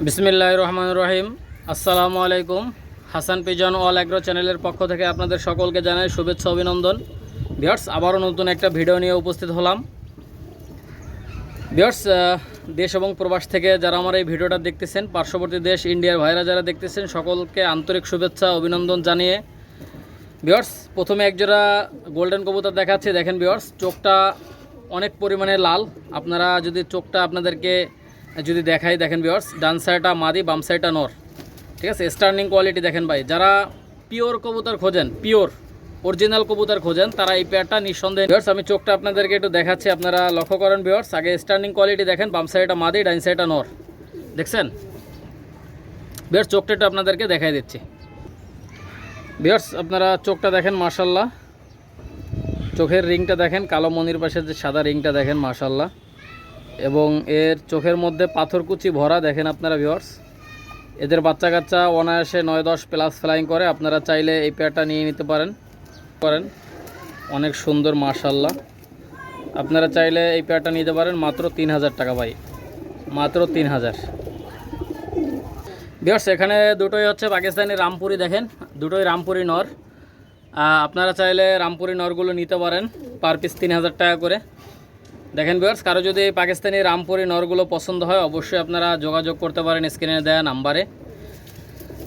বিসমিল্লাহ রহমান রহিম আসসালামু আলাইকুম হাসান পিজন অল অ্যাগ্রো চ্যানেলের পক্ষ থেকে আপনাদের সকলকে জানাই শুভেচ্ছা, অভিনন্দন। ভিওর্স আবারও নতুন একটা ভিডিও নিয়ে উপস্থিত হলাম। ভিওর্স দেশ এবং প্রবাস থেকে যারা আমার এই ভিডিওটা দেখতেছেন, পার্শ্ববর্তী দেশ, ইন্ডিয়ার ভাইরা যারা দেখতেছেন, সকলকে আন্তরিক শুভেচ্ছা, অভিনন্দন জানিয়ে। ভিওর্স প্রথমে একজোড়া গোল্ডেন কবুতর দেখাচ্ছি। দেখেন ভিওর্স চোখটা অনেক পরিমাণে লাল। আপনারা যদি চোখটা আপনাদেরকে যদি দেখাই, দেখেন ভিওর্স ডান সাইডটা মাদি, বাম সাইডটা নর। ঠিক আছে? স্টার্নিং কোয়ালিটি দেখেন ভাই। যারা পিওর কবুতর খোঁজেন পিওর অরিজিনাল কবুতর খোঁজেন, তারা এই পেয়ারটা নিঃসন্দেহে ভিওর্স আমি চোখটা আপনাদেরকে একটু দেখাচ্ছি, আপনারা লক্ষ্য করেন ভিওর্স আগে স্টার্নিং কোয়ালিটি দেখেন, বাম সাইডটা মাদি ডাইন সাইডটা নর। দেখছেন? ভিওর্স চোখটা একটু আপনাদেরকে দেখাই দিচ্ছি। ভিওর্স আপনারা চোখটা দেখেন মার্শাল্লাহ চোখের রিংটা দেখেন, কালো মনির পাশে যে সাদা রিংটা দেখেন মার্শাল্লাহ এবং এর চোখের মধ্যে পাথরকুচি ভরা, দেখেন আপনারা ভিওর্স এদের বাচ্চা কাচ্চা অনায়াসে নয় দশ প্লাস ফ্লাইং করে, আপনারা চাইলে এই পেয়ারটা নিয়ে নিতে পারেন। করেন। অনেক সুন্দর মার্শাল্লাহ আপনারা চাইলে এই পেয়ারটা নিতে পারেন, মাত্র তিন হাজার টাকা ভাই। মাত্র তিন হাজার। বিয়ার্স এখানে দুটোই হচ্ছে পাকিস্তানি রামপুরি, দেখেন। দুটোই রামপুরি নর। আপনারা চাইলে রামপুরি নরগুলো নিতে পারেন পার পিস তিন হাজার টাকা করে। দেখেন বিয়ার্স কারও যদি পাকিস্তানি রামপুরি নরগুলো পছন্দ হয়, অবশ্যই আপনারা যোগাযোগ করতে পারেন স্ক্রিনে দেওয়া নাম্বারে।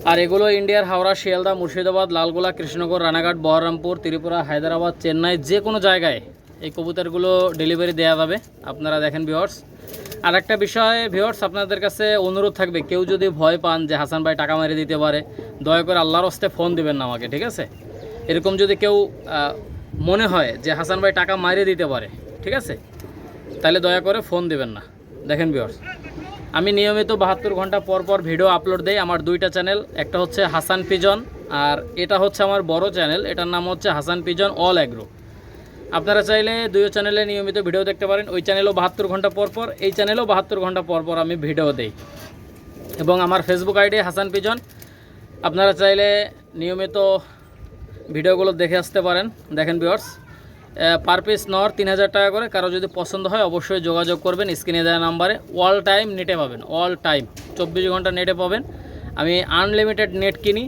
আর এগুলো ইন্ডিয়ার হাওড়া, শিয়ালদা, মুর্শিদাবাদ, লালগোলা, কৃষ্ণনগর, রানাঘাট, বহরমপুর, ত্রিপুরা, হায়দ্রাবাদ, চেন্নাই, যে কোনো জায়গায় এই কবুতরগুলো ডেলিভারি দেওয়া যাবে। আপনারা দেখেন ভিওর্স আর একটা বিষয় ভিওর্স আপনাদের কাছে অনুরোধ থাকবে, কেউ যদি ভয় পান যে হাসান ভাই টাকা মেরে দিতে পারে, দয়া করে আল্লাহর হস্তে ফোন দিবেন না আমাকে, ঠিক আছে? এরকম যদি কেউ মনে হয় যে হাসান ভাই টাকা মারিয়ে দিতে পারে, ঠিক আছে? তাহলে দয়া করে ফোন দিবেন না। দেখেন ভিওর্স আমি নিয়মিত বাহাত্তর ঘণ্টা পর পর ভিডিও আপলোড দেই আমার দুইটা চ্যানেল একটা হচ্ছে হাসান পিজন আর এটা হচ্ছে আমার বড় চ্যানেল এটার নাম হচ্ছে হাসান পিজন অল অ্যাগ্রো আপনারা চাইলে দুই চ্যানেলে নিয়মিত ভিডিও দেখতে পারেন, ওই চ্যানেলও বাহাত্তর ঘণ্টা পর পর, এই চ্যানেলেও বাহাত্তর ঘণ্টা পর পর আমি ভিডিও দেই। এবং আমার ফেসবুক আইডি হাসান পিজন, আপনারা চাইলে নিয়মিত ভিডিওগুলো দেখে আসতে পারেন। দেখেন ভিওর্স পার পিস নর তিন হাজার টাকা করে। কারও যদি পছন্দ হয়, অবশ্যই যোগাযোগ করবেন স্ক্রিনে দেওয়া নাম্বারে। অল টাইম নেটে পাবেন। অল টাইম চব্বিশ ঘণ্টা নেটে পাবেন। আমি আনলিমিটেড নেট কিনি।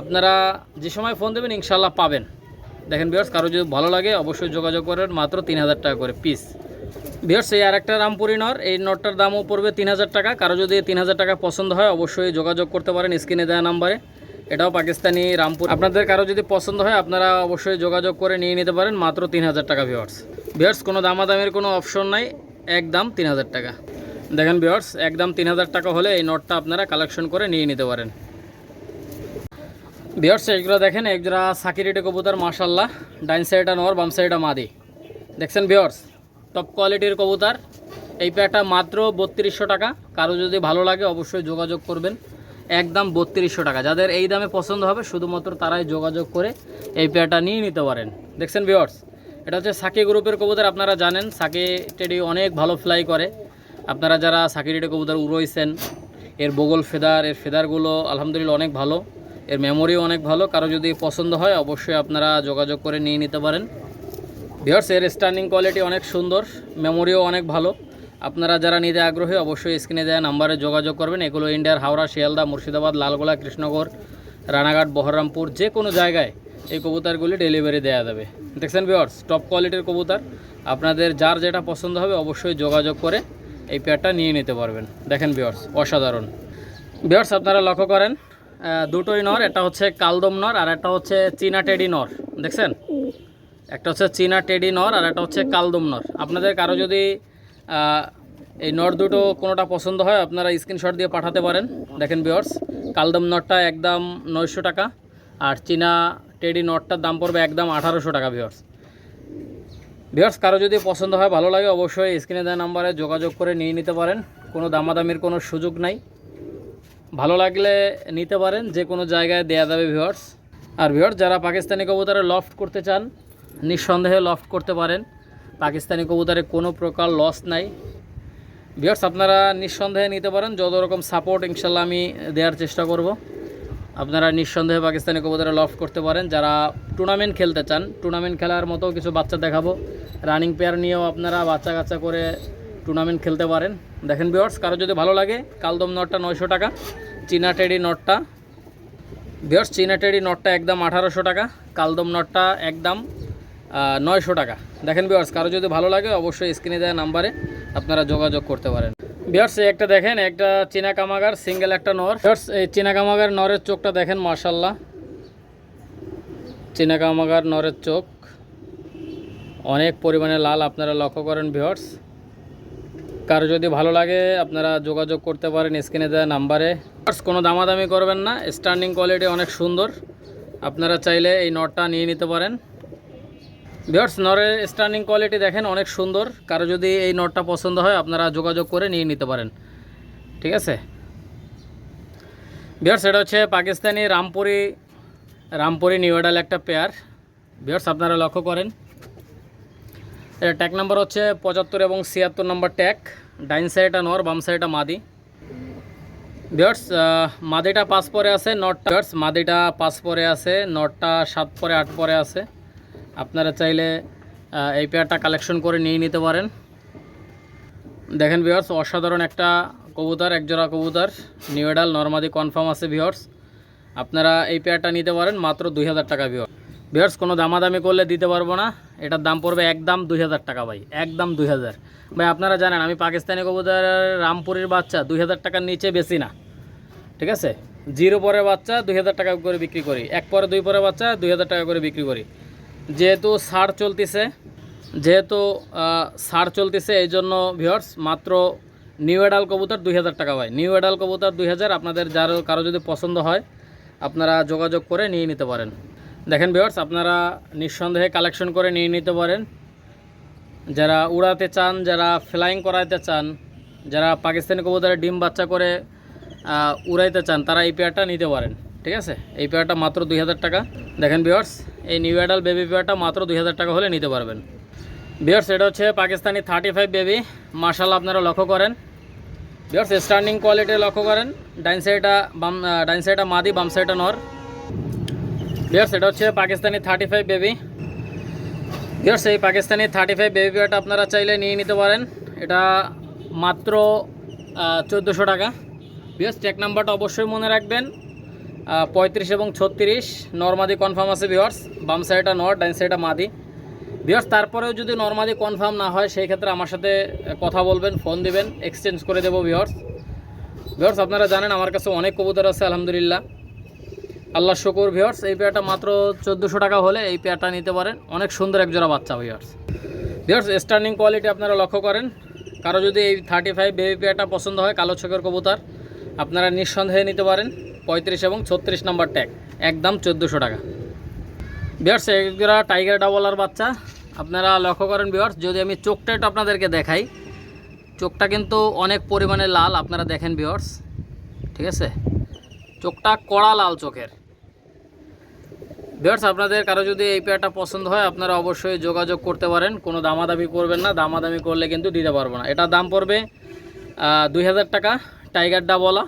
আপনারা যে সময় ফোন দেবেন ইনশাল্লাহ পাবেন। দেখেন বিয়ার্স কারও যদি ভালো লাগে, অবশ্যই যোগাযোগ করবেন। মাত্র তিন হাজার টাকা করে পিস বিয়ার্স এই আর একটা রামপুরি নর। এই নটটার দামও পড়বে তিন হাজার টাকা। কারও যদি তিন হাজার টাকা পছন্দ হয়, অবশ্যই যোগাযোগ করতে পারেন স্ক্রিনে দেওয়া নাম্বারে। এটাও পাকিস্তানি রামপুর। আপনাদের কারও যদি পছন্দ হয়, আপনারা অবশ্যই যোগাযোগ করে নিয়ে নিতে পারেন। মাত্র তিন হাজার টাকা ভিওয়ার্স ভিওয়ার্স কোনো দামাদামের কোনো অপশন নাই। একদম তিন হাজার টাকা। দেখেন ভিওয়ার্স একদম তিন হাজার টাকা হলে এই নটটা আপনারা কালেকশন করে নিয়ে নিতে পারেন। ভিওয়ার্স এইগুলো দেখেন, একজোড়া সাকিরিটে কবুতর মাশাল্লাহ ডাইন সাইডটা নর, বাম সাইডটা মাদি। দেখছেন ভিওয়ার্স টপ কোয়ালিটির কবুতর। এই পেয়ারটা মাত্র বত্রিশশো টাকা। কারও যদি ভালো লাগে, অবশ্যই যোগাযোগ করবেন। একদম বত্রিশশো টাকা। যাদের এই দামে পছন্দ হবে, শুধুমাত্র তারাই যোগাযোগ করে এই পেয়ারটা নিয়ে নিতে পারেন। দেখছেন ভিওয়ার্স এটা হচ্ছে সাকি গ্রুপের কবুতর, আপনারা জানেন। সাকি টেডি অনেক ভালো ফ্লাই করে। আপনারা যারা সাকি টেডি কবুতর উড়োইছেন, এর বগল ফেদার, এর ফেদারগুলো আলহামদুলিল্লাহ অনেক ভালো। এর মেমোরিও অনেক ভালো। কারও যদি পছন্দ হয়, অবশ্যই আপনারা যোগাযোগ করে নিয়ে নিতে পারেন। ভিওর্স এর স্টার্নিং কোয়ালিটি অনেক সুন্দর। মেমোরিও অনেক ভালো। আপনারা যারা নিতে আগ্রহী, অবশ্যই স্ক্রিনে দেওয়া নাম্বারে যোগাযোগ করবেন। এগুলো ইন্ডিয়ার হাওড়া, শিয়ালদা, মুর্শিদাবাদ, লালগোলা, কৃষ্ণনগর, রানাঘাট, বহরমপুর, যে কোনো জায়গায় এই কবুতারগুলি ডেলিভারি দেওয়া যাবে। দেখছেন ভিওর্স টপ কোয়ালিটির কবুতার। আপনাদের যার যেটা পছন্দ হবে, অবশ্যই যোগাযোগ করে এই পেয়ারটা নিয়ে নিতে পারবেন। দেখেন ভিওর্স অসাধারণ। ভিওর্স আপনারা লক্ষ্য করেন দুটোই নর, একটা হচ্ছে কালদম নর আর একটা হচ্ছে চীনা টেডি নর। দেখছেন? একটা হচ্ছে চীনা টেডি নর আর একটা হচ্ছে কালদম নর। আপনাদের কারও যদি এই নট দুটো কোনোটা পছন্দ হয় আপনারা স্ক্রিনশট দিয়ে পাঠাতে পারেন। দেখেন বিয়ার্স কালদম নটটা একদম নয়শো টাকা আর চীনা টেডি নটটার দাম পড়বে একদম আঠারোশো টাকা বিয়ার্স বিয়ার্স কারও যদি পছন্দ হয়, ভালো লাগে, অবশ্যই স্ক্রিনে দেওয়া নাম্বারে যোগাযোগ করে নিয়ে নিতে পারেন। কোনো দামাদামির কোনো সুযোগ নাই। ভালো লাগলে নিতে পারেন, যে কোনো জায়গায় দেয়া যাবে ভিউয়ার্স আর ভিউয়ার্স যারা পাকিস্তানি কবুতরে লফট করতে চান, নিঃসন্দেহে লফট করতে পারেন। পাকিস্তানি কবুতরে কোনো প্রকার লস নাই। ভিউয়ার্স আপনারা নিঃসন্দেহে নিতে পারেন, যত রকম সাপোর্ট ইনশাল্লাহ আমি দেওয়ার চেষ্টা করব। আপনারা নিঃসন্দেহে পাকিস্তানি কবুতরে লফট করতে পারেন। যারা টুর্নামেন্ট খেলতে চান টুর্নামেন্ট খেলার মতো কিছু বাচ্চা দেখাবো। রানিং পেয়ার নিয়েও আপনারা বাচ্চা কাচ্চা করে টুর্নামেন্ট খেলতে পারেন। দেখেন বিয়ার্স কারও যদি ভালো লাগে, কালদম নটটা নয়শো টাকা, চীনা টেডি নটটা। বিয়ার্স চীনা টেডি নটটা একদম আঠারোশো টাকা, কালদম নটটা একদম নয়শো টাকা। দেখেন বিয়ার্স কারও যদি ভালো লাগে, অবশ্যই স্ক্রিনে দেওয়া নাম্বারে আপনারা যোগাযোগ করতে পারেন। বিয়ার্স একটা দেখেন, একটা চীনা কামাগার সিঙ্গেল একটা নর। বিয়ার্স এই চীনা কামাগার নরের চোখটা দেখেন মার্শাল্লাহ চীনা কামাগার নরের চোখ। অনেক পরিমাণে লাল, আপনারা লক্ষ্য করেন ভিওর্স কারও যদি ভালো লাগে, আপনারা যোগাযোগ করতে পারেন স্ক্রিনে দেওয়া নাম্বারে কোনো দামাদামি করবেন না স্ট্যান্ডিং কোয়ালিটি অনেক সুন্দর। আপনারা চাইলে এই নটটা নিয়ে নিতে পারেন। ভিওর্স নরের স্টার্নিং কোয়ালিটি দেখেন, অনেক সুন্দর। কারও যদি এই নটটা পছন্দ হয়, আপনারা যোগাযোগ করে নিয়ে নিতে পারেন। ঠিক আছে? ভিওর্স এটা হচ্ছে পাকিস্তানি রামপুরি রামপুরি নিউডাল একটা পেয়ার ভিওর্স আপনারা লক্ষ্য করেন। এটা ট্যাগ নাম্বার হচ্ছে পঁচাত্তর এবং ছিয়াত্তর নম্বর ট্যাগ ডাইন সাইডটা নর, বাম সাইডটা মাদি। বিয়ার্স মাদিটা পাঁচ পরে আছে, নটটা বিয়ার্স মাদিটা পাঁচ পরে আছে, নটটা সাত পরে আট পরে আছে। আপনারা চাইলে এই পেয়ারটা কালেকশন করে নিয়ে নিতে পারেন। দেখেন ভিওর্স অসাধারণ একটা কবুতর, একজোড়া কবুতর নিউডাল নর্মাদি কনফার্ম আছে ভিওর্স আপনারা এই পেয়ারটা নিতে পারেন, মাত্র দুই হাজার টাকা বিয়ার বিয়ার্স কোনো দামাদামি করলে দিতে পারব না। এটার দাম পড়বে একদম দুই হাজার টাকা ভাই, একদম দুই হাজার। ভাই, আপনারা জানেন, আমি পাকিস্তানি কবুতর রামপুরের বাচ্চা দুই হাজার টাকার নিচে বেশি না। ঠিক আছে? জিরো পরের বাচ্চা দুই হাজার টাকা করে বিক্রি করি। এক পরে দুই পরের বাচ্চা দুই হাজার টাকা করে বিক্রি করি। যেহেতু সার চলতেছে, যেহেতু সার চলতেছে এই জন্য ভিওর্স মাত্র নিউ এডাল কবুতর দুই হাজার টাকা ভাই। নিউ এডাল কবুতর দুই হাজার, আপনাদের যার, কারও যদি পছন্দ হয়, আপনারা যোগাযোগ করে নিয়ে নিতে পারেন। দেখেন ভিওর্স আপনারা নিঃসন্দেহে কালেকশন করে নিয়ে নিতে পারেন। যারা উড়াতে চান, যারা ফ্লাইং করাইতে চান, যারা পাকিস্তানি কবুতরের ডিম বাচ্চা করে উড়াইতে চান, তারা এই পেয়ারটা নিতে পারেন। ঠিক আছে? এই পেয়ারটা মাত্র দুই হাজার টাকা। দেখেন বিয়ার্স এই নিউ অ্যাডাল বেবি পেয়ারটা মাত্র দুই হাজার টাকা হলে নিতে পারবেন। বিয়ার্স এটা হচ্ছে Pakistani thirty five baby marshal আপনারা লক্ষ্য করেন। বিয়ার্স স্ট্যান্ডিং কোয়ালিটি লক্ষ্য করেন। ডাইন সাইডটা বাম ডাইন সাইডটা মাদি, বাম সাইডটা নর। বিয়ার্স এটা হচ্ছে Pakistani thirty five baby viewers এই পাকিস্তানি থার্টি ফাইভ বেবি পেয়ারটা আপনারা চাইলে নিয়ে নিতে পারেন। এটা মাত্র চোদ্দোশো টাকা। বিয়ার্স চেক নাম্বারটা অবশ্যই মনে রাখবেন। পঁয়ত্রিশ এবং ছত্রিশ। নর্মাদি কনফার্ম আছে বিয়ার্স বাম সাইডটা নর ডাইন সাইডটা মাদি। বিয়ার্স তারপরেও যদি নর্মাদি কনফার্ম না হয়, সেই ক্ষেত্রে আমার সাথে কথা বলবেন ফোন দিবেন এক্সচেঞ্জ করে দেবো বিয়ার্স বিয়ার্স আপনারা জানেন, আমার কাছে অনেক কবুতর আছে, আলহামদুলিল্লাহ। আল্লাহ শুকুর ভিওর্স এই পেয়ারটা মাত্র চোদ্দোশো টাকা হলে এই পেয়ারটা নিতে পারেন। অনেক সুন্দর এক জোড়া বাচ্চা ভিওর্স ভিওর্স স্টার্নিং কোয়ালিটি আপনারা লক্ষ্য করেন। কারও যদি এই থার্টি ফাইভ বেবি পেয়ারটা পছন্দ হয়, কালো চোখের কবুতর আপনারা নিঃসন্দেহে নিতে পারেন পঁয়ত্রিশ এবং ছত্রিশ নম্বর ট্যাগ, একদম চোদ্দোশো টাকা। বিহার্স এগুলা টাইগার ডাবলার বাচ্চা। আপনারা লক্ষ্য করেন বিয়ার্স যদি আমি চোখটা একটু আপনাদেরকে দেখাই, চোখটা কিন্তু অনেক পরিমাণে লাল, আপনারা দেখেন বিয়ার্স ঠিক আছে? চোখটা কড়া লাল চোখের। ভিউয়ার্স, আপনাদের কারও যদি এই পেয়ারটা পছন্দ হয়, আপনারা অবশ্যই যোগাযোগ করতে পারেন। কোনো দামাদামি করবেন না, দামাদামি করলে কিন্তু দিতে পারব না। এটা দাম পড়বে দুই হাজার টাকা। টাইগারটা বলা।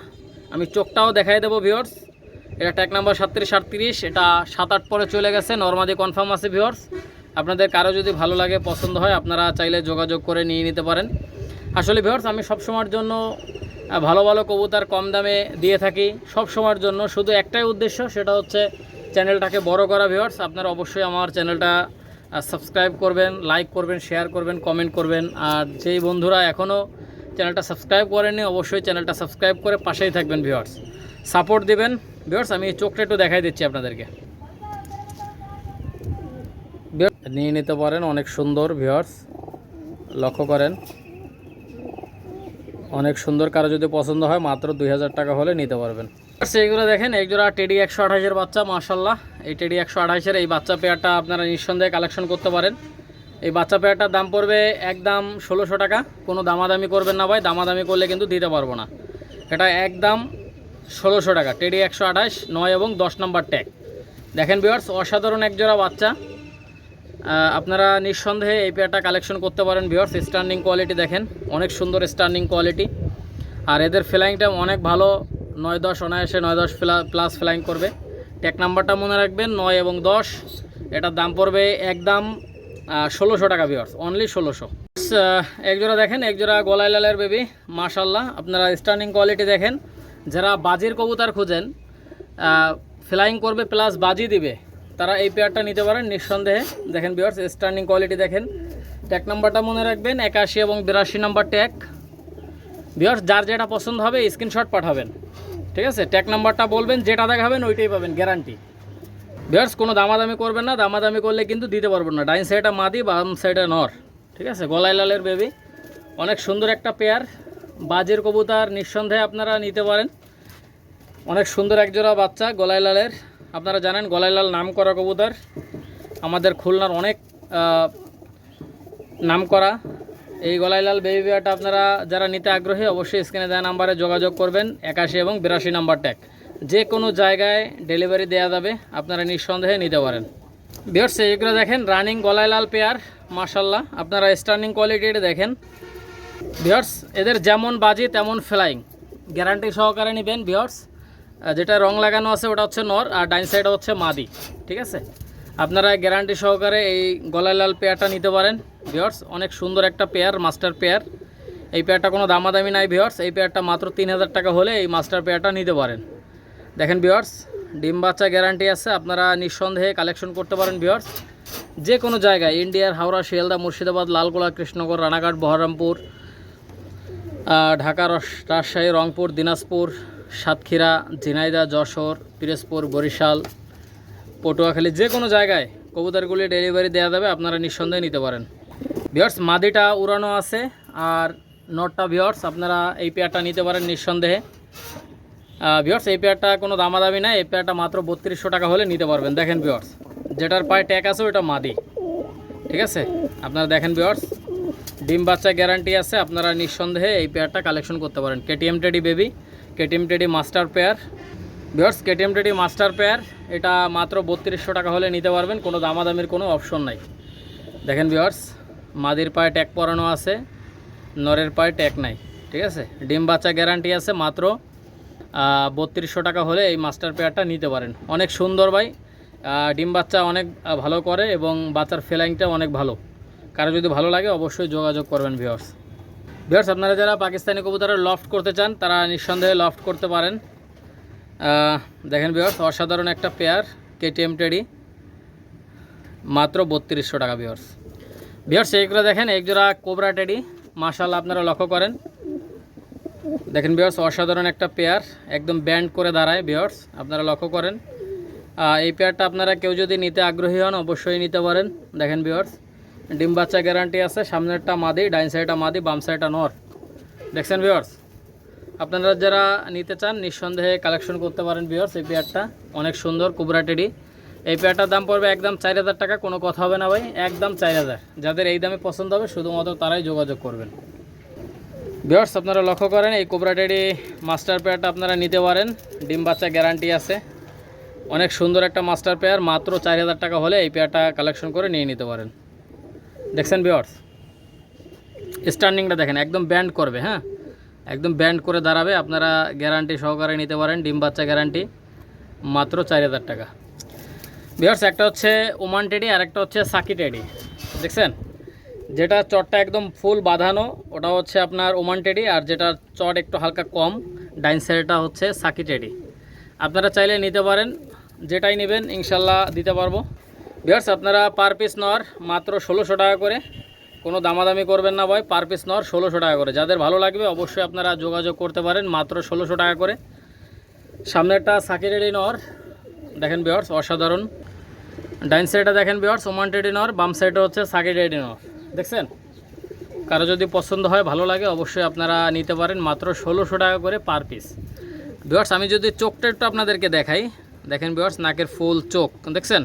আমি চোখটাও দেখাই দেবো ভিওর্স এটা ট্যাগ নাম্বার সাতত্রিশ সাতত্রিশ এটা সাত আট পরে চলে গেছে। নর্মাদি কনফার্ম আছে ভিওর্স আপনাদের কারও যদি ভালো লাগে, পছন্দ হয়, আপনারা চাইলে যোগাযোগ করে নিয়ে নিতে পারেন। আসলে ভিওর্স আমি সবসময়ের জন্য ভালো ভালো কবুতার কম দামে দিয়ে থাকি। সব সময়ের জন্য শুধু একটাই উদ্দেশ্য, সেটা হচ্ছে চ্যানেলটাকে বড় করা ভিওর্স আপনারা অবশ্যই আমার চ্যানেলটা সাবস্ক্রাইব করবেন লাইক করবেন শেয়ার করবেন কমেন্ট করবেন। আর যেই বন্ধুরা এখনও চ্যানেলটা সাবস্ক্রাইব করেননি, অবশ্যই চ্যানেলটা সাবস্ক্রাইব করে পাশেই থাকবেন ভিউয়ার্স। সাপোর্ট দিবেন। ভিউয়ার্স, আমি চোখটা একটু দেখাই দিচ্ছি আপনাদেরকে। নিয়ে নিতে পারেন, অনেক সুন্দর ভিউয়ার্স। লক্ষ্য করেন। অনেক সুন্দর, কারও যদি পছন্দ হয়, মাত্র দুই হাজার টাকা হলে নিতে পারবেন। সেইগুলো দেখেন এই জোড়া টেডি একশো আঠাশের বাচ্চা মাশাল্লাহ এই টেডি একশো আঠাশের এই বাচ্চা পেয়ারটা আপনারা নিঃসন্দেহে কালেকশন করতে পারেন। এই বাচ্চা পেয়ারটার দাম পড়বে একদম ষোলোশো টাকা। কোনো দামাদামি করবেন না ভাই, দামাদামি করলে কিন্তু দিতে পারব না। এটা একদম ষোলোশো টাকা, টেডি একশো আঠাশ, নয় এবং দশ নম্বর ট্যাগ। দেখেন বিয়ার্স অসাধারণ এক জোড়া বাচ্চা। আপনারা নিঃসন্দেহে এই পেয়ারটা কালেকশন করতে পারেন ভিওর্স স্ট্যান্ডিং কোয়ালিটি দেখেন, অনেক সুন্দর স্ট্যান্ডিং কোয়ালিটি আর এদের ফ্লাইংটা অনেক ভালো, নয় দশ অনায়াসে নয় দশ প্লাস ফ্লাইং করবে। ট্যাক নাম্বারটা মনে রাখবেন, নয় এবং দশ। এটার দাম পড়বে একদম ষোলোশো টাকা ভিওর্স অনলি ষোলোশো। বিয়ার্স একজোড়া দেখেন, একজোড়া গলায় লালের বেবি মাশাল্লাহ আপনারা স্টার্নিং কোয়ালিটি দেখেন। যারা বাজির কবুতার খুঁজেন ফ্লাইং করবে প্লাস বাজি দিবে, তারা এই পেয়ারটা নিতে পারেন নিঃসন্দেহে। দেখেন বিয়ার্স স্টার্নিং কোয়ালিটি দেখেন। ট্যাগ নাম্বারটা মনে রাখবেন, একাশি এবং বিরাশি নাম্বার ট্যাগ বিয়ার্স যার যেটা পছন্দ হবে স্ক্রিনশট পাঠাবেন। ঠিক আছে? ট্যাগ নাম্বারটা বলবেন, যেটা দেখাবেন, ওইটাই পাবেন গ্যারান্টি বিয়ার্স কোনো দামাদামি করবেন না, দামাদামি করলে কিন্তু দিতে পারবেন না। ডাইন সাইডে মাদি, বাম সাইডে নর। ঠিক আছে? গলায় লালের বেবি অনেক সুন্দর একটা পেয়ার বাজের কবুতার, নিঃসন্দেহে আপনারা নিতে পারেন। অনেক সুন্দর একজোড়া বাচ্চা গলায় লালের আপনারা জানেন গলায় লাল নাম করা কবুতর। আমাদের খুলনার অনেক নাম করা এই গলায় লাল বেবি বিয়ারটা আপনারা যারা নিতে আগ্রহী, অবশ্যই স্ক্রিনে দেওয়া নাম্বারে যোগাযোগ করবেন। একাশি এবং বিরাশি নাম্বার ট্যাগ যে কোনো জায়গায় ডেলিভারি দেওয়া যাবে, আপনারা নিঃসন্দেহে নিতে পারেন। বিয়ার্স এইগুলো দেখেন রানিং গলায় লাল পেয়ার মাশাল্লাহ আপনারা স্টার্নিং কোয়ালিটির দেখেন। বিয়ার্স এদের যেমন বাজি, তেমন ফ্লাইং গ্যারান্টি সহকারে নেবেন বিয়ার্স যেটা রং লাগানো আছে, ওটা হচ্ছে নর, আর ডাইন সাইড হচ্ছে মাদি। ঠিক আছে? আপনারা গ্যারান্টি সহকারে এই গলায় লাল পেয়ারটা নিতে পারেন। ভিওর্স অনেক সুন্দর একটা পেয়ার মাস্টার পেয়ার এই পেয়ারটা কোনো দামাদামি নাই ভিওর্স এই পেয়ারটা মাত্র তিন হাজার টাকা হলে এই মাস্টার পেয়ারটা নিতে পারেন। দেখেন ভিওর্স ডিম বাচ্চা গ্যারান্টি আছে, আপনারা নিঃসন্দেহে কালেকশন করতে পারেন ভিওর্স যে কোনো জায়গায়, ইন্ডিয়ার হাওড়া, শিয়ালদা, মুর্শিদাবাদ, লালগোলা, কৃষ্ণনগর, রানাঘাট, বহরমপুর ঢাকা রাজশাহী, রংপুর, দিনাজপুর, সাতক্ষীরা ঝিনাইদা যশোর, পিরোজপুর, বরিশাল, পটুয়াখালী, যে কোনো জায়গায় কবুতরগুলি ডেলিভারি দেওয়া যাবে, আপনারা নিঃসন্দেহে নিতে পারেন। ভিওর্স মাদিটা উড়ানো আছে, আর নটটা ভিওর্স আপনারা এই পেয়ারটা নিতে পারেন নিঃসন্দেহে। ভিওর্স এই পেয়ারটা কোনো দামাদামি নাই, এই পেয়ারটা মাত্র বত্রিশশো টাকা হলে নিতে পারবেন। দেখেন ভিওর্স যেটার পায়ে ট্যাগ আছে ওটা মাদি। ঠিক আছে? আপনারা দেখেন ভিওর্স ডিম বাচ্চা গ্যারান্টি আছে, আপনারা নিঃসন্দেহে এই পেয়ারটা কালেকশন করতে পারেন। KTM teddy baby KTM teddy master pair viewers KTM teddy master pair এটা মাত্র বত্রিশশো টাকা হলে নিতে পারবেন, কোনো দামাদামির কোনো অপশন নাই। দেখেন ভিওর্স মাদির পায়ে ট্যাগ পরানো আছে, নরের পায়ে ট্যাগ নাই। ঠিক আছে? ডিম বাচ্চা গ্যারান্টি আছে মাত্র বত্রিশশো টাকা হলে এই মাস্টার পেয়ারটা নিতে পারেন। অনেক সুন্দর ভাই। ডিম বাচ্চা অনেক ভালো করে এবং বাচ্চার ফেলাইংটা অনেক ভালো। কারও যদি ভালো লাগে অবশ্যই যোগাযোগ করবেন ভিওর্স ভিওর্স আপনারা যারা পাকিস্তানি কবুতরের লফট করতে চান, তারা নিঃসন্দেহে লফট করতে পারেন। দেখেন ভিওর্স অসাধারণ একটা পেয়ার কেটিএম টেডি মাত্র বত্রিশশো টাকা ভিওর্স ভিওর্স এইগুলো দেখেন এক জোড়া কোবরা টেডি মাশাল আপনারা লক্ষ্য করেন। দেখেন বিয়ার্স অসাধারণ একটা পেয়ার একদম ব্যান্ড করে দাঁড়ায় বিয়ার্স আপনারা লক্ষ্য করেন। এই পেয়ারটা আপনারা কেউ যদি নিতে আগ্রহী হন, অবশ্যই নিতে পারেন। দেখেন বিয়ার্স ডিম বাচ্চা গ্যারান্টি আছে, সামনেরটা মাদি, ডাইন সাইডটা মাদি, বাম সাইডটা নর। দেখছেন বিয়ার্স আপনারা যারা নিতে চান, নিঃসন্দেহে কালেকশন করতে পারেন বিয়ার্স এই পেয়ারটা অনেক সুন্দর, কুবরা টেডি। এই পেয়ারটার দাম পড়বে একদম চার হাজার টাকা, কোনো কথা হবে না ভাই, একদম চার হাজার। যাদের এই দামে পছন্দ হবে, শুধুমাত্র তারাই যোগাযোগ করবেন। বিয়ার্স আপনারা লক্ষ্য করেন, এই কোবরা টেডি মাস্টার পেয়ারটা আপনারা নিতে পারেন। ডিম বাচ্চা গ্যারান্টি আছে। অনেক সুন্দর একটা মাস্টার পেয়ার মাত্র চার হাজার টাকা হলে এই পেয়ারটা কালেকশন করে নিয়ে নিতে পারেন। দেখছেন বিয়ার্স স্ট্যান্ডিংটা দেখেন, একদম ব্যান্ড করবে হ্যাঁ? একদম ব্যান্ড করে দাঁড়াবে, আপনারা গ্যারান্টি সহকারে নিতে পারেন, ডিম বাচ্চা গ্যারান্টি মাত্র চার হাজার টাকা। বিয়ার্স একটা হচ্ছে ওমান টেডি আর একটা হচ্ছে সাকি টেডি দেখছেন? যেটা চটটা একদম ফুল বাঁধানো, ওটা হচ্ছে আপনার ওমান টেডি, আর যেটা চট একটু হালকা কম, ডাইন সাইডটা হচ্ছে সাকি টেডি। আপনারা চাইলে নিতে পারেন, যেটাই নেবেন ইনশাল্লাহ দিতে পারব। বিয়ার্স আপনারা পার পিস নর মাত্র ষোলোশো টাকা করে, কোনো দামাদামি করবেন না ভাই, পার পিস নর ষোলোশো টাকা করে। যাদের ভালো লাগবে অবশ্যই আপনারা যোগাযোগ করতে পারেন, মাত্র ষোলোশো টাকা করে। সামনেরটা সাকি টেডি নর দেখেন বিয়ার্স অসাধারণ। ডাইন সাইডটা দেখেন বিয়ার্স ওমান টেডি নর বাম সাইডটা হচ্ছে সাকি টেডি নর দেখছেন? কারও যদি পছন্দ হয়, ভালো লাগে, অবশ্যই আপনারা নিতে পারেন। মাত্র ষোলোশো টাকা করে পার পিস। বিয়ার্স আমি যদি চোখটা একটু আপনাদেরকে দেখাই। দেখেন বিয়ার্স নাকের ফুল চোখ। দেখছেন?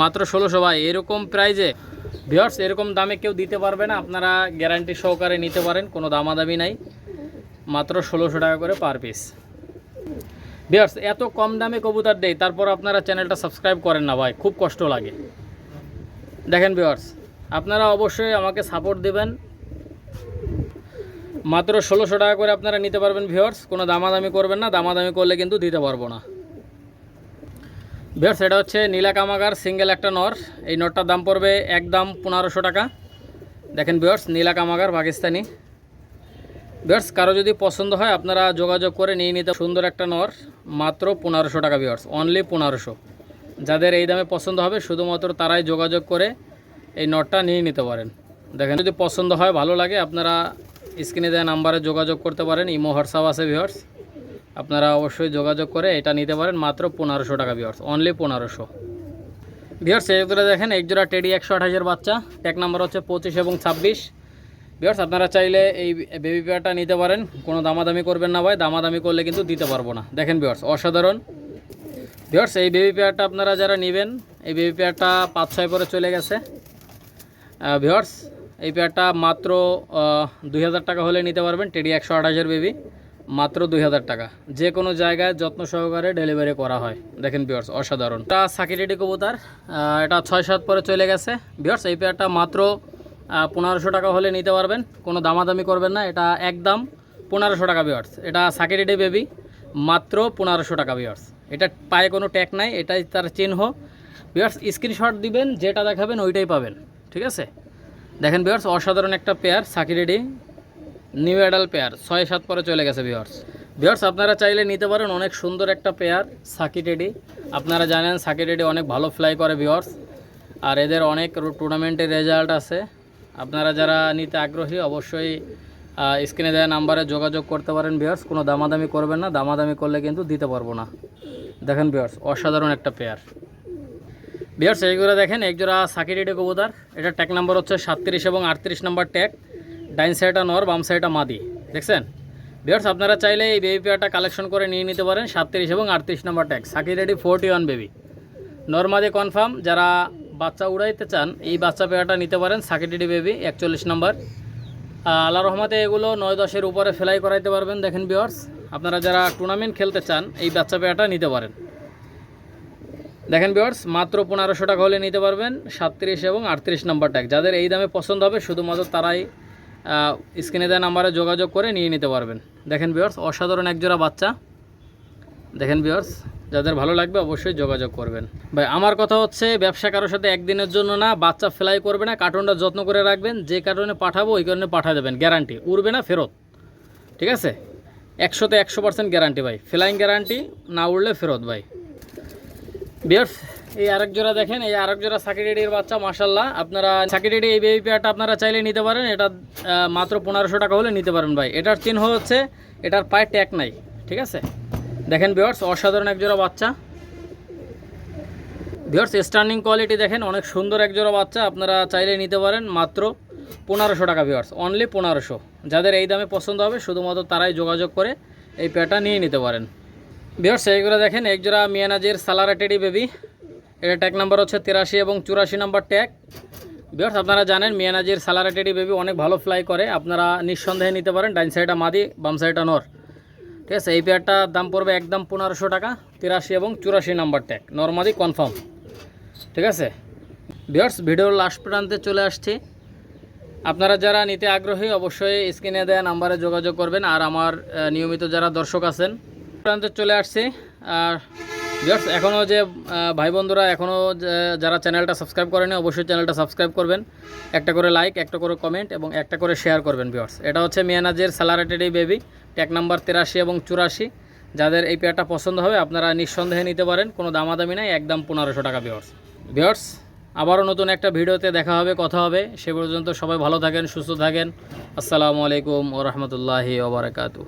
মাত্র ষোলোশো ভাই। এরকম প্রাইজে বিয়ার্স এরকম দামে কেউ দিতে পারবে না। আপনারা গ্যারান্টি সহকারে নিতে পারেন, কোনো দামাদামি নাই। মাত্র ষোলোশো টাকা করে পার পিস। বিয়ার্স এত কম দামে কবুতর দেয় তারপর আপনারা চ্যানেলটা সাবস্ক্রাইব করেন না ভাই। খুব কষ্ট লাগে। দেখেন বিয়ার্স আপনারা অবশ্যই আমাকে সাপোর্ট দেবেন। মাত্র ষোলোশো টাকা করে আপনারা নিতে পারবেন ভিওর্স কোনো দামাদামি করবেন না, দামাদামি করলে কিন্তু দিতে পারব না। ভিওর্স এটা হচ্ছে নীলা কামাগার সিঙ্গেল একটা নর। এই নটটার দাম পড়বে এক দাম পনেরোশো টাকা। দেখেন ভিওর্স নীলাকামাগার পাকিস্তানি। বিয়ার্স কারও যদি পছন্দ হয়, আপনারা যোগাযোগ করে নিয়ে নিতে সুন্দর একটা নর, মাত্র পনেরোশো টাকা বিয়ার্স অনলি পনেরোশো। যাদের এই দামে পছন্দ হবে, শুধুমাত্র তারাই যোগাযোগ করে এই নটটা নিয়ে নিতে পারেন। দেখেন, যদি পছন্দ হয়, ভালো লাগে, আপনারা স্ক্রিনে দেওয়া নাম্বারে যোগাযোগ করতে পারেন। ইমো, হোয়াটসঅ্যাপ আছে ভিওর্স আপনারা অবশ্যই যোগাযোগ করে এটা নিতে পারেন, মাত্র পনেরোশো টাকা ভিওর্স অনলি পনেরোশো। ভিওর্স এই করে দেখেন এক জোড়া টেডি একশো আঠাশের বাচ্চা। ট্যাগ নাম্বার হচ্ছে পঁচিশ এবং ছাব্বিশ। ভিওর্স আপনারা চাইলে এই বেবি পেয়ারটা নিতে পারেন। কোনো দামাদামি করবেন না ভাই, দামাদামি করলে কিন্তু দিতে পারব না। দেখেন ভিওর্স অসাধারণ। ভিওর্স এই বেবি পেয়ারটা আপনারা যারা নেবেন, এই বেবি পেয়ারটা পাঁচ ছয় পরে চলে গেছে। ভিওর্স এই পেয়ারটা মাত্র দুই হাজার টাকা হলে নিতে পারবেন টেডি একশো আঠাশের বেবি মাত্র দুই হাজার টাকা। যে কোনো জায়গায় যত্ন সহকারে ডেলিভারি করা হয়। দেখেন বিয়ার্স অসাধারণ। এটা সাকিরেডি কবুতার এটা ছয় সাত পরে চলে গেছে। বিয়ার্স এই পেয়ারটা মাত্র পনেরোশো টাকা হলে নিতে পারবেন। কোনো দামাদামি করবেন না, এটা একদম পনেরোশো টাকা বিয়ার্স এটা সাকিরেডি বেবি মাত্র পনেরোশো টাকা বিয়ার্স এটা পায়ে কোনো ট্যাক নাই, এটাই তার চিহ্ন। বিয়ার্স স্ক্রিনশট দিবেন, যেটা দেখাবেন, ওইটাই পাবেন। ঠিক আছে? দেখেন বিয়ার্স অসাধারণ একটা পেয়ার সাকিরেডি নিউ অ্যাডাল পেয়ার ছয় সাত পরে চলে গেছে ভিওর্স ভিওর্স আপনারা চাইলে নিতে পারেন অনেক সুন্দর একটা পেয়ার সাকি টেডি আপনারা জানেন সাকি টেডি অনেক ভালো ফ্লাই করে ভিওর্স আর এদের অনেক টুর্নামেন্টের রেজাল্ট আছে। আপনারা যারা নিতে আগ্রহী, অবশ্যই স্ক্রিনে দেওয়া নাম্বারে যোগাযোগ করতে পারেন ভিওর্স কোনো দামাদামি করবেন না, দামাদামি করলে কিন্তু দিতে পারব না। দেখেন ভিওর্স অসাধারণ একটা পেয়ার বিয়ার্স এইগুলো দেখেন একজোড়া সাকিরেডি কবুতার। এটা ট্যাগ নাম্বার হচ্ছে সাতত্রিশ এবং আটত্রিশ নাম্বার ট্যাগ ডাইন সাইডটা নর, বাম সাইডটা মাদি। দেখছেন? বিয়ার্স আপনারা চাইলে এই বেবি পেয়ারটা কালেকশন করে নিয়ে নিতে পারেন, সাতত্রিশ এবং আটত্রিশ নাম্বার ট্যাগ সাকিরেডি ফোরটি ওয়ান বেবি নর্মাদি কনফার্ম যারা বাচ্চা উড়াইতে চান, এই বাচ্চা পেয়ারটা নিতে পারেন সাকিরেডি বেবি একচল্লিশ নাম্বার আল্লাহ রহমাতে এগুলো নয় দশের উপরে ফ্লাই করাইতে পারবেন, দেখেন বিয়ার্স আপনারা যারা টুর্নামেন্ট খেলতে চান, এই বাচ্চা পেয়ারটা নিতে পারেন। দেখেন বিয়ার্স মাত্র পনেরোশো টাকা হলে নিতে পারবেন সাতত্রিশ এবং আটত্রিশ নাম্বার ট্যাগ যাদের এই দামে পছন্দ হবে, শুধুমাত্র তারাই স্ক্রিনে দেওয়া নাম্বারে যোগাযোগ করে নিয়ে নিতে পারবেন। দেখেন বিয়ার্স অসাধারণ একজোড়া বাচ্চা। দেখেন বিয়ার্স যাদের ভালো লাগবে অবশ্যই যোগাযোগ করবেন। ভাই, আমার কথা হচ্ছে, ব্যবসা কারোর সাথে একদিনের জন্য না, বাচ্চা ফ্লাই করবে না কার্টুনটা যত্ন করে রাখবেন, যে কারণে পাঠাবো, ওই কারণে পাঠা দেবেন গ্যারান্টি উড়বে না, ফেরত। ঠিক আছে? একশোতে একশো পার্সেন্ট গ্যারান্টি ভাই। ফ্লাইং গ্যারান্টি না উড়লে ফেরত, ভাই। বিয়ার্স এই আরেক জোড়া দেখেন, এই আরেক জোড়া সাকিরেডির বাচ্চা মাসাল্লাহ আপনারা সাকিরেডি এই বেবি পেয়ারটা আপনারা চাইলে নিতে পারেন, এটা মাত্র পনেরোশো টাকা হলে নিতে পারেন ভাই। এটার চিহ্ন হচ্ছে, এটার পায়ে ট্যাগ নাই, ঠিক আছে? দেখেন বিয়ার্স অসাধারণ এক জোড়া বাচ্চা। বিয়ার্স স্টার্নিং কোয়ালিটি দেখেন, অনেক সুন্দর এক জোড়া বাচ্চা, আপনারা চাইলে নিতে পারেন, মাত্র পনেরোশো টাকা বিয়ার্স অনলি পনেরোশো। যাদের এই দামে পছন্দ হবে, শুধুমাত্র তারাই যোগাযোগ করে এই পেয়ারটা নিয়ে নিতে পারেন। বিয়ার্স এইগুলো দেখেন, এক জোড়া মিয়ানাজির সালারাটেডি বেবি। এটা ট্যাগ নাম্বার হচ্ছে তিরাশি এবং চুরাশি নাম্বার ট্যাগ বিয়ার্স আপনারা জানেন, মিয়ানাজির সালারাটেডি বেবি অনেক ভালো ফ্লাই করে। আপনারা নিঃসন্দেহে নিতে পারেন ডাইন সাইডটা মাদি, বাম সাইডটা নর। ঠিক আছে, এই পেয়ারটার দাম পড়বে একদম পনেরোশো টাকা, তিরাশি এবং চুরাশি নাম্বার ট্যাগ নর্মাদি কনফার্ম ঠিক আছে? বিয়ার্স ভিডিওর লাস্ট প্রান্তে চলে আসছি। আপনারা যারা নিতে আগ্রহী, অবশ্যই স্ক্রিনে দেওয়া নাম্বারে যোগাযোগ করবেন। আর আমার নিয়মিত যারা দর্শক আছেন প্রান্তে চলে আসছি। আর ভিউয়ার্স এখনও যে ভাই বন্ধুরা এখনও যারা চ্যানেলটা সাবস্ক্রাইব করেনি, অবশ্যই চ্যানেলটা সাবস্ক্রাইব করবেন। একটা করে লাইক একটা করে কমেন্ট এবং একটা করে শেয়ার করবেন ভিউয়ার্স এটা হচ্ছে মিয়ানাজের স্যালারেটেড এই বেবি ট্যাগ নাম্বার তিরাশি এবং চুরাশি। যাদের এই পেয়ারটা পছন্দ হবে, আপনারা নিঃসন্দেহে নিতে পারেন। কোনো দামাদামি নাই, একদম পনেরোশো টাকা ভিউয়ার্স ভিউয়ার্স আবারও নতুন একটা ভিডিওতে দেখা হবে, কথা হবে। সে পর্যন্ত সবাই ভালো থাকেন, সুস্থ থাকেন। আসসালামু আলাইকুম ও রহমতুল্লাহি ওবরাকাতু